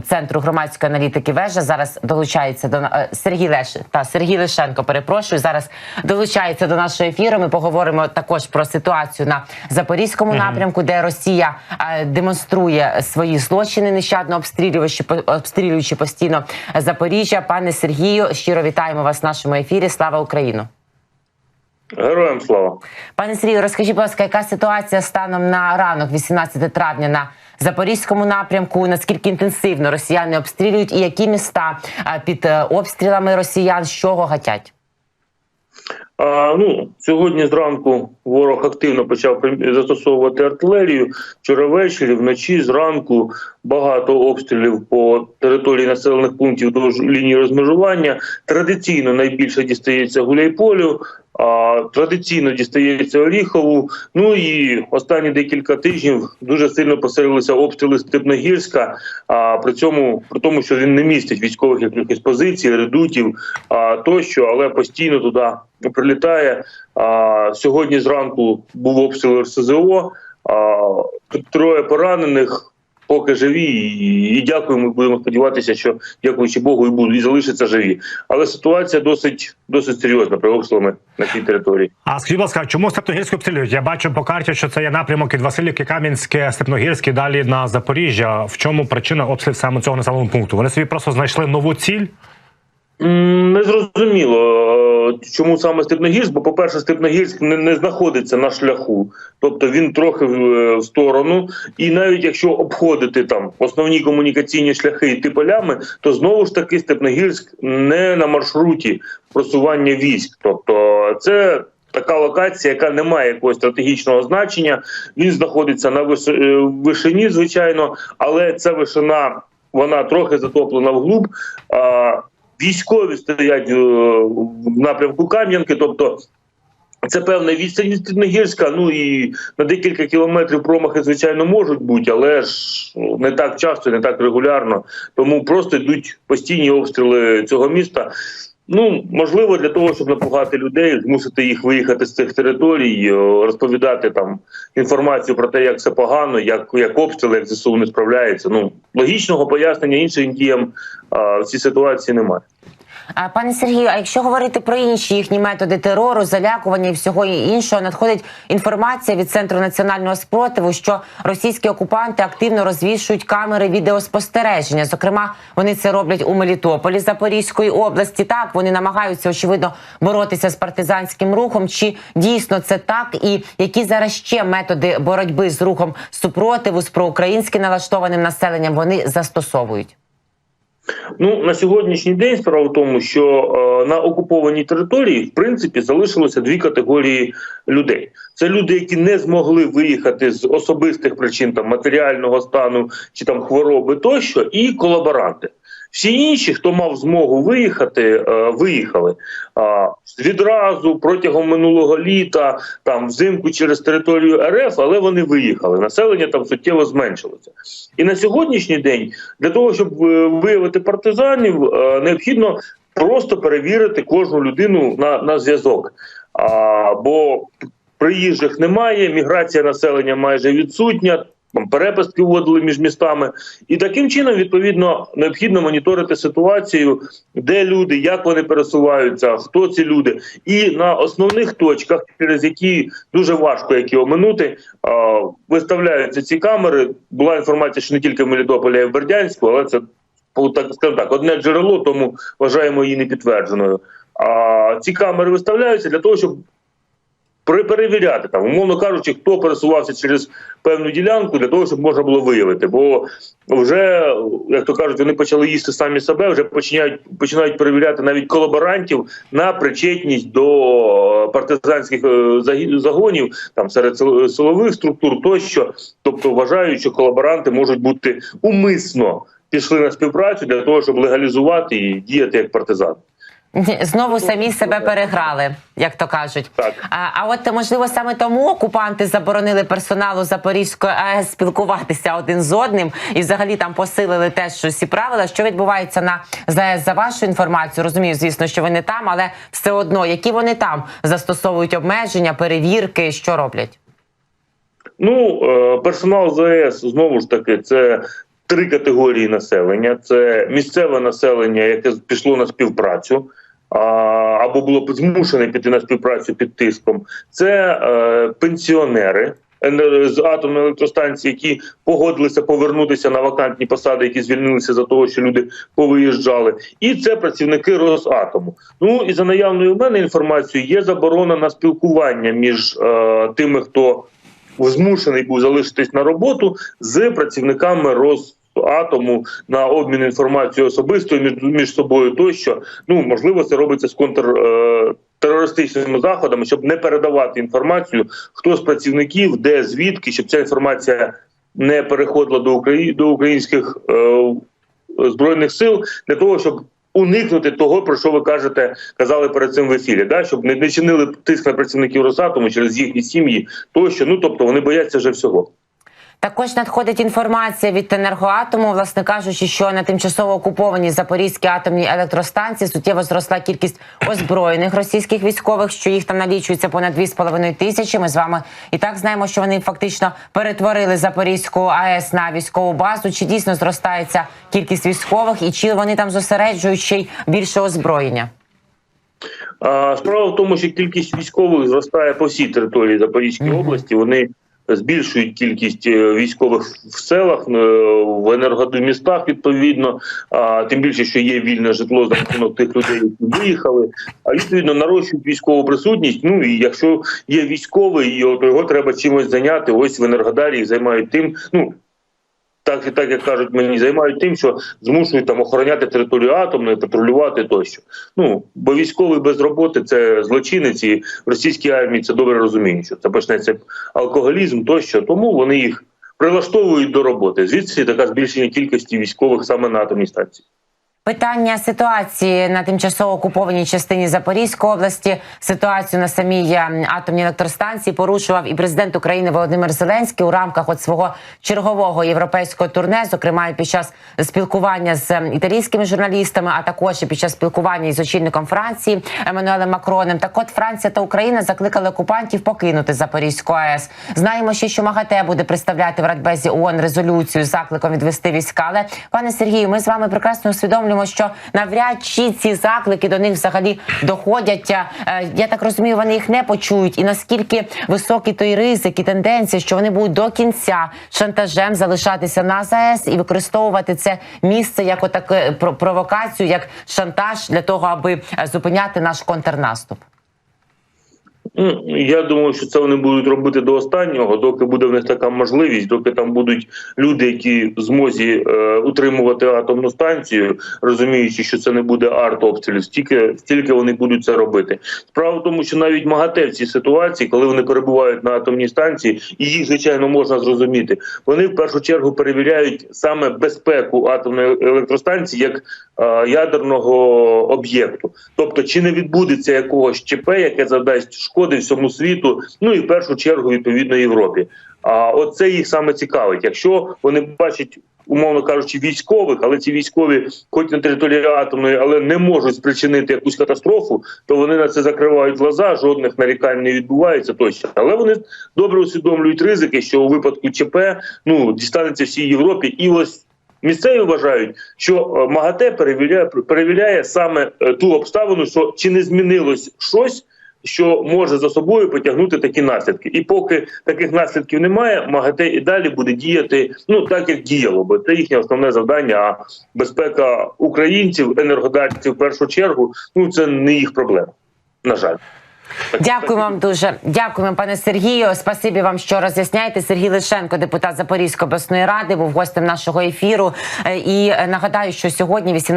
Центру громадської аналітики вежа зараз долучається до на- е, Сергій Леш та Сергій Лишенко. Перепрошую зараз долучається до нашого ефіру. Ми поговоримо також про ситуацію на запорізькому напрямку, де Росія е, демонструє свої злочини, нещадно обстрілюючи по- обстрілюючи постійно Запоріжжя. Пане Сергію, щиро вітаємо вас в нашому ефірі. Слава Україну! Героям слава. Пане Сергію, розкажіть, будь ласка, яка ситуація станом на ранок, 18 травня, на запорізькому напрямку? Наскільки інтенсивно росіяни обстрілюють, і які міста під е, обстрілами росіян з чого гатять? А, ну, сьогодні зранку ворог активно почав застосовувати артилерію. Вчора ввечері, вночі, зранку багато обстрілів по території населених пунктів до лінії розмежування. Традиційно найбільше дістається Гуляйполю, традиційно дістається Оріхову. Ну і останні декілька тижнів дуже сильно посилилися обстріли Степногірська. А при цьому при тому, що він не містить військових якихось позицій, редутів а, тощо, але постійно туди прилітає. А, сьогодні зранку був обстріл РСЗО. А, троє поранених. Поки живі, і, і дякуємо. Будемо сподіватися, що дякуючи Богу, і будуть і залишаться живі. Але ситуація досить досить серйозна при обстрілами на цій території. А скажіть, будь ласка, чому Степногірську обстрілюють? Я бачу по карті, що це є напрямок від Васильівки, Кам'янське, Степногірське, далі на Запоріжжя. В чому причина обстрілів саме цього населеного пункту? Вони собі просто знайшли нову ціль. Не зрозуміло, е, чому саме Степногірськ, бо, по-перше, Степногірськ не, не знаходиться на шляху, тобто він трохи в, е, в сторону. І навіть якщо обходити там основні комунікаційні шляхи йти полями, то знову ж таки Степногірськ не на маршруті просування військ. Тобто це. Така локація, яка не має якогось стратегічного значення, він знаходиться на виш- е, вишині, звичайно, але ця вишина вона трохи затоплена вглуб. А, військові стоять е, в напрямку Кам'янки, тобто. Це певна відстань від ну і на декілька кілометрів промахи, звичайно, можуть бути, але ж ну, не так часто, не так регулярно. Тому просто йдуть постійні обстріли цього міста. Ну, можливо, для того, щоб напугати людей, змусити їх виїхати з цих територій, е, розповідати там інформацію про те, як все погано, як, як обстріли, як ЗСУ не справляється. Ну, логічного пояснення іншим діям а, в цій ситуації немає. Пане Сергію, а якщо говорити про інші їхні методи терору, залякування і всього іншого, надходить інформація від центру національного спротиву, що російські окупанти активно розвішують камери відеоспостереження. Зокрема, вони це роблять у Мелітополі Запорізької області. Так вони намагаються очевидно боротися з партизанським рухом. Чи дійсно це так? І які зараз ще методи боротьби з рухом супротиву з проукраїнськи налаштованим населенням вони застосовують? Ну на сьогоднішній день справа в тому, що е, на окупованій території в принципі залишилося дві категорії людей. Це люди, які не змогли виїхати з особистих причин там матеріального стану чи там хвороби тощо, і колаборанти. Всі інші, хто мав змогу виїхати, е, виїхали відразу протягом минулого літа, там взимку через територію РФ, але вони виїхали. Населення там суттєво зменшилося. І на сьогоднішній день для того, щоб е, виявити партизанів, е, необхідно просто перевірити кожну людину на, на зв'язок. Бо приїжджих немає, міграція населення майже відсутня. Перепустки вводили між містами, і таким чином відповідно необхідно моніторити ситуацію, де люди, як вони пересуваються, хто ці люди, і на основних точках, через які дуже важко які оминути, виставляються ці камери. Була інформація, що не тільки в Мелітополі, а й в Бердянську, але це по- так скажімо так, одне джерело, тому вважаємо її непідтвердженою. А ці камери виставляються для того, щоб перевіряти там, умовно кажучи, хто пересувався через певну ділянку для того, щоб можна було виявити. Бо вже, як то кажуть, вони почали їсти самі себе, вже починають починають перевіряти навіть колаборантів на причетність до партизанських е, загонів, там серед силових структур тощо. Тобто вважають, що колаборанти можуть бути умисно пішли на співпрацю для того, щоб легалізувати і діяти як партизани. Знову самі себе переграли, як то кажуть. Так. А, а от можливо саме тому окупанти заборонили персоналу Запорізької АЕС спілкуватися один з одним і взагалі там посилили теж щось і правила. Що відбувається на ЗАЕС за вашу інформацію? Розумію, звісно, що ви не там, але все одно, які вони там застосовують обмеження, перевірки, що роблять? Ну, е, персонал ЗАЕС знову ж таки, це три категорії населення: це місцеве населення, яке пішло на співпрацю. Або було змушене піти на співпрацю під тиском, це е, пенсіонери з атомної електростанції, які погодилися повернутися на вакантні посади, які звільнилися за того, що люди повиїжджали, і це працівники Росатому. Ну і за наявною в мене інформацією, є заборона на спілкування між е, тими, хто змушений був залишитись на роботу з працівниками Росатому на обмін інформацією особистою між, між собою тощо. Ну можливо, це робиться з контр. Е, заходами, щоб не передавати інформацію, хто з працівників, де звідки, щоб ця інформація не переходила до Украї... до українських е, збройних сил, для того, щоб уникнути того, про що ви кажете, казали перед цим в ефірі, да? щоб не, не чинили тиск на працівників Росатому через їхні сім'ї, тощо. Ну тобто вони бояться вже всього. Також надходить інформація від енергоатому, власне кажучи, що на тимчасово окупованій Запорізькій атомній електростанції суттєво зросла кількість озброєних російських військових, що їх там налічується понад 2,5 тисячі. Ми з вами і так знаємо, що вони фактично перетворили Запорізьку АЕС на військову базу. Чи дійсно зростається кількість військових, і чи вони там зосереджують ще й більше озброєння? Справа в тому, що кількість військових зростає по всій території Запорізької області. Вони збільшують кількість е, військових в селах, е, в енергомістах, відповідно. А тим більше, що є вільне житло за рахунок тих людей, які виїхали. А відповідно нарощують військову присутність. Ну і якщо є військовий, його, то його треба чимось зайняти. Ось в Енергодарі займають тим. Ну так так як кажуть мені, займають тим, що змушують там охороняти територію атомної, патрулювати тощо. Ну бо військовий без роботи це злочинець, і в російській армії це добре розуміють, що це почнеться алкоголізм тощо. Тому вони їх прилаштовують до роботи. Звідси така збільшення кількості військових саме на атомній станції. Питання ситуації на тимчасово окупованій частині Запорізької області, ситуацію на самій е, атомній електростанції порушував і президент України Володимир Зеленський у рамках от свого чергового європейського турне, зокрема під час спілкування з італійськими журналістами, а також і під час спілкування із очільником Франції Еммануелем Макроном. Так, от Франція та Україна закликали окупантів покинути Запорізьку АЕС. Знаємо ще, що МАГАТЕ буде представляти в Радбезі ООН резолюцію з закликом відвести війська. Але пане Сергію, ми з вами прекрасно усвідомлюємо, що навряд чи ці заклики до них взагалі доходять. Е, Я так розумію, вони їх не почують. І наскільки високий той ризик і тенденція, що вони будуть до кінця шантажем залишатися на ЗАЕС і використовувати це місце як отак про- провокацію, як шантаж для того, аби е, зупиняти наш контрнаступ. Ну, я думаю, що це вони будуть робити до останнього, доки буде в них така можливість, доки там будуть люди, які в змозі е, утримувати атомну станцію, розуміючи, що це не буде артобстрілів, стільки стільки вони будуть це робити. Справа в тому, що навіть МАГАТЕ в цій ситуації, коли вони перебувають на атомній станції, і їх звичайно можна зрозуміти, вони в першу чергу перевіряють саме безпеку атомної електростанції як е, ядерного об'єкту. Тобто, чи не відбудеться якогось ЧП, яке завдасть шкоди всьому світу, ну і в першу чергу відповідно Європі. А от це їх саме цікавить. Якщо вони бачать, умовно кажучи, військових, але ці військові, хоч на території атомної, але не можуть спричинити якусь катастрофу, то вони на це закривають глаза, жодних нарікань не відбувається тощо. Але вони добре усвідомлюють ризики, що у випадку ЧП ну дістанеться всій Європі, і ось. Місцеві вважають, що е, МАГАТЕ перевіряє перевіряє саме е, ту обставину, що чи не змінилось щось, що може за собою потягнути такі наслідки. І поки таких наслідків немає, МАГАТЕ і далі буде діяти ну так, як діяло, бо це їхнє основне завдання. А безпека українців, енергодарців в першу чергу, ну це не їх проблема. На жаль. Дякую вам дуже. Дякуємо, пане Сергію. Спасибі вам, що роз'ясняєте. Сергій Лишенко, депутат Запорізької обласної ради, був гостем нашого ефіру. Е, І е, нагадаю, що сьогодні 18